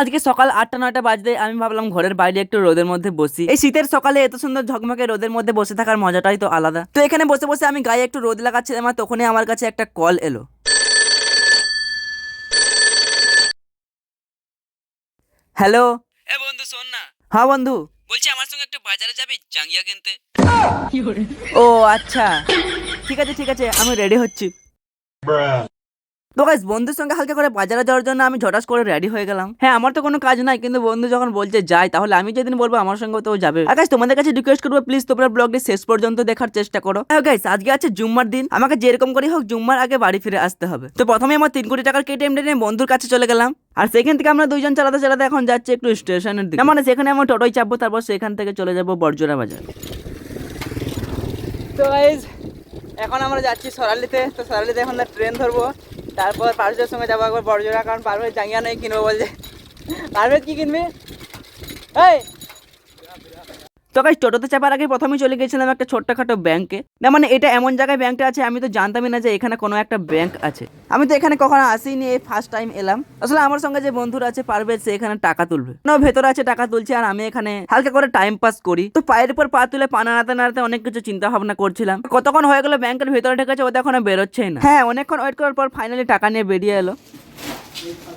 আজকে সকাল আটটা নয়টা বাজতে আমি ভাবলাম ঘরের বাইরে একটু রোদের মধ্যে বসি। এই শীতের সকালে এত সুন্দর ঝকমকে রোদের মধ্যে বসে থাকার মজাটাই তো আলাদা। তো এখানে বসে বসে আমি গায়ে একটু রোদ লাগাচ্ছিলাম আর তখনই আমার কাছে একটা কল এলো। হ্যালো? এ বন্ধু শোন না। হ্যাঁ বন্ধু। বলছি আমার সঙ্গে একটু বাজারে যাবি? জাঙ্গিয়া কিনতে। ও আচ্ছা। ঠিক আছে ঠিক আছে আমি রেডি হচ্ছি। তো গাইস বন্ধুর সঙ্গে হালকা করে বাজারে যাওয়ার জন্য আমি ঝটাস করে রেডি হয়ে গেলাম। হ্যাঁ আমার তো কোনো কাজ নাই কিন্তু বন্ধু যখন বলছে যাই তাহলে আমি যেদিন বলব আমার সঙ্গে তো যাবে। guys, তোমাদের কাছে রিকোয়েস্ট করব প্লিজ তোমরা ব্লগটি শেষ পর্যন্ত দেখার চেষ্টা করো। হ্যাঁ গাইস আজকে আছে জুম্মার দিন আমাকে যেরকম করে হোক জুম্মার আগে বাড়ি ফিরে আসতে হবে। তো প্রথমে আমার তিন কোটি টাকার কেটিএম নিয়ে বন্ধুর কাছে চলে গেলাম। আর সেখান থেকে আমরা দুইজন চালাতে চালাতে এখন যাচ্ছি একটু স্টেশনের দিকে। মানে সেখানে আমরা টোটোই চাপবো তারপর সেখান থেকে চলে যাব বর্জরা বাজার। তো এখন আমরা যাচ্ছি সরালিতে। তো সরালিতে এখন ট্রেন ধরবো। তারপর পারভেজের সঙ্গে যাব একবার বড়জোড়া, কারণ পারভেজ জাঙ্গিয়া নেই কিনবো বলছে। পারভেজ কি কিনবে? এই তো গাইজ টোটোতে চাপার আগে প্রথমেই চলে গেছিলাম একটা ছোট্টখাটো ব্যাংকে না মানে এটা এমন জায়গায় ব্যাংকটা আছে, আমি তো জানতামই না যে এখানে কোনো একটা ব্যাংক আছে। আমি তো এখানে কখনো আসিনি, এই ফার্স্ট টাইম এলাম। আসলে আমার সঙ্গে যে বন্ধুরা আছে, পারবে সে এখানে টাকা তুলবে। না ভেতরে আছে টাকা তুলছে, আর আমি এখানে হালকা করে টাইম পাস করি। তো পায়ের উপর পা তুলে পা নাড়াতে নাড়াতে অনেক কিছু চিন্তা ভাবনা করছিলাম। কতক্ষণ হয়ে গেল ব্যাংকের ভেতরে ঢেকেছে ওটা এখনও বেরোচ্ছেই না। হ্যাঁ অনেকক্ষণ ওয়েট করার পর ফাইনালি টাকা নিয়ে বেরিয়ে এলো।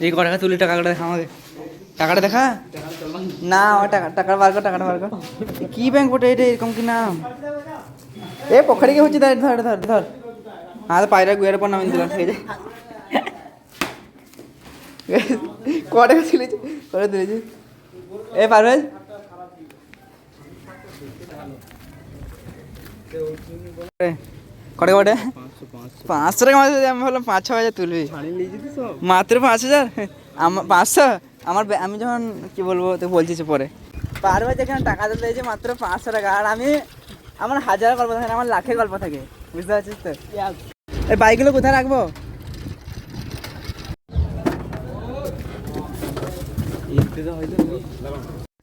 এই ক টাকা তুলি দেখা আমাকে টাকাটা দেখা? না ও টাকা টাকা বার কর টাকাটা বার কর। কি ব্যাংক বটে এটা? এরকম কি নাম? এ পোখরি কি হচ্ছে? ধর ধর ধর ধর। হ্যাঁ তো পায়রা গুয়ের পর নাম দিলাম ঠিক আছে? ক টাকা তুলেছি? করে তুলেছি? এ পারভেজ। কটা কটে? পাঁচশো টাকা আমি ভাবলাম পাঁচ ছ হাজার তুলবি। মাত্র পাঁচ হাজার? আমার পাঁচশো? আমার আমি যখন, কি বলব তো বলছিস পরে। পারবে যেখানে টাকা দিতে দিয়েছে মাত্র পাঁচশো টাকা। আর আমি, আমার হাজার গল্প থাকে আমার লাখের গল্প থাকে। বুঝতে পারছিস তো? এই বাইকগুলো কোথায় রাখব?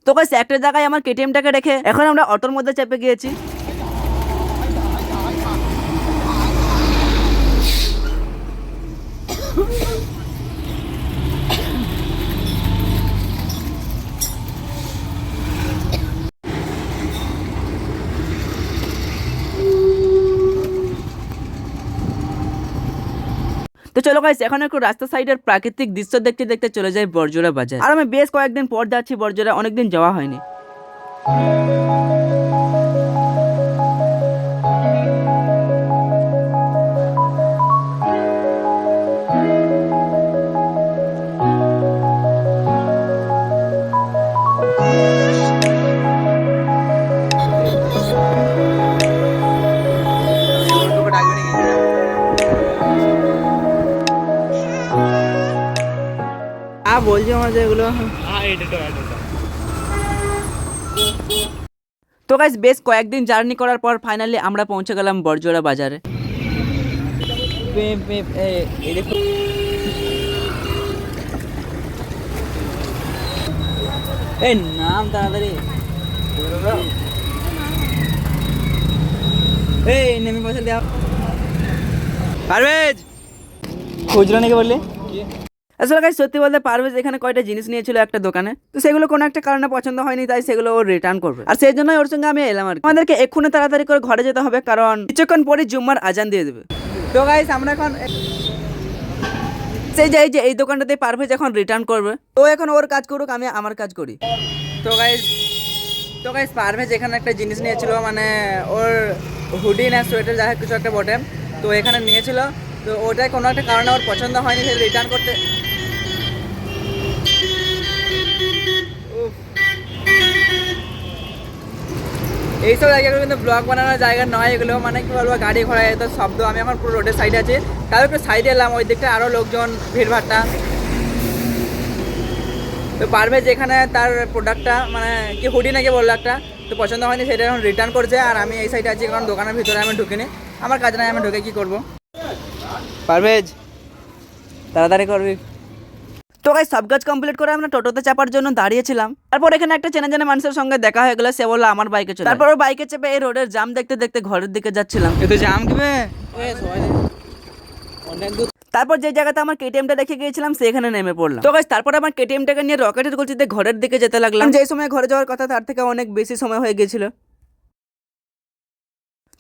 তো গাইস একটা জায়গায় আমার কেটিএমটাকে রেখে এখন আমরা অটোর মধ্যে চেপে গিয়েছি। তো চলো গাইস এখন একটু রাস্তা সাইডের প্রাকৃতিক দৃশ্য দেখতে দেখতে চলে যাই বর্জরা বাজার। আর আমি বেশ কয়েকদিন পর যাচ্ছি বর্জরা অনেকদিন যাওয়া হয়নি। যেগুলো তো গাইস বেশ কয়েকদিন জার্নি করার পর ফাইনালি আমরা পৌঁছে গেলাম বরজোড়া বাজারে। এই নাম তাড়াতাড়ি। এই নেমে পয়সা দেওয়া পারভেজ! খুচরো নাকি বললি? আসলে গাইস সত্যি বলতে পারভেজ এখানে কয়টা জিনিস নিয়েছিল একটা দোকানে? তো সেগুলো কোনো একটা কারণে পছন্দ হয়নি, তাই সেগুলো ও রিটার্ন করবে। আর সেই জন্যই ওর সঙ্গে আমি এলাম আর। আমাদেরকে এক্ষুনি তাড়াতাড়ি করে ঘরে যেতে হবে, কারণ কিছুক্ষণ পরে জুম্মার আজান দিয়ে দেবে। তো গাইস আমরা এখন সেই যাই যে, এই দোকানটাতে পারভেজ এখন রিটার্ন করবে। ও এখন ওর কাজ করুক, আমি আমার কাজ করি। তো গাইস তো গাইস পারভেজ এখানে একটা জিনিস নিয়েছিল মানে ওর হুডি না সোয়েটার যা কিছু একটা বটে। তো এখানে নিয়েছিল। তো ওটাই কোনো একটা কারণে ওর পছন্দ হয়নি, সে রিটার্ন করতে এইসব জায়গাগুলো কিন্তু ব্লগ বানানোর জায়গা নয়, এগুলো মানে কি বলব, গাড়ি ঘোড়া এত শব্দ, আমি এখন পুরো রোডের সাইডে আছি। তাও একটু সাইডে এলাম, ওই দিকটা আরও লোকজন ভিড়ভাট্টা তো পারবে যেখানে তার প্রোডাক্টটা মানে কি হুডি নাকি বলল একটা, তো পছন্দ হয়নি, সেটা এখন রিটার্ন করছে, আর আমি এই সাইডে আছি, কারণ দোকানের ভিতরে আমি ঢুকিনি। আমার কাজ নাই, আমি ঢুকে কি করব? পারভেজ, তাড়াতাড়ি করবি। গাই সব কাজ কমপ্লিট করে আমরা টোটোতে চাপার জন্য দাঁড়িয়েছিলাম। তারপর এখানে একটা চেনা জানা মানুষের সঙ্গে দেখা হয়ে গেলো সে বলল আমার বাইকে চলে তারপর ওর বাইকে চেপে এই রোডের জাম দেখতে দেখতে ঘরের দিকে যাচ্ছিলাম। এ তো জাম কিবে? অনেক দূর। তারপর যে জায়গাতে আমার কেটিএমটা রেখে গিয়েছিলাম সেখানে নেমে পড়লাম। তো গাইস তারপর আমার কেটিএমটাকে নিয়ে রকেটের গতিতে ঘরের দিকে যেতে লাগলাম। যে সময় ঘরে যাওয়ার কথা তার থেকে অনেক বেশি সময় হয়ে গেছিল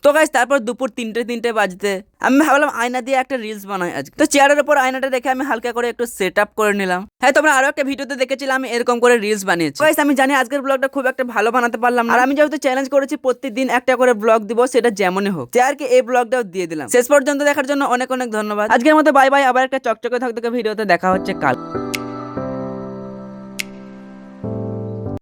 তো গাইস তারপর দুপুর তিনটে তিনটে বাজতে। আমি ভাবলাম আয়না দিয়ে একটা রিলস বানাই আজকে। তো চেয়ারের উপর আয়নাটা রেখে আমি হালকা করে একটু সেট আপ করে নিলাম। হ্যাঁ তোমরা আরও একটা ভিডিওতে দেখেছিলাম আমি এরকম করে রিলস বানিয়েছি। আমি জানি আজকের ব্লগটা খুব একটা ভালো বানাতে পারলাম আর আমি যেহেতু চ্যালেঞ্জ করেছি, প্রতিদিন একটা করে ব্লগ দিব, সেটা যেমনই হোক। চেয়ারকে এই ব্লগটাও দিয়ে দিলাম। শেষ পর্যন্ত দেখার জন্য অনেক অনেক ধন্যবাদ। আজকের মতো বাই বাই আবার একটা চকচকে থাকতে ভিডিওতে দেখা হচ্ছে কাল।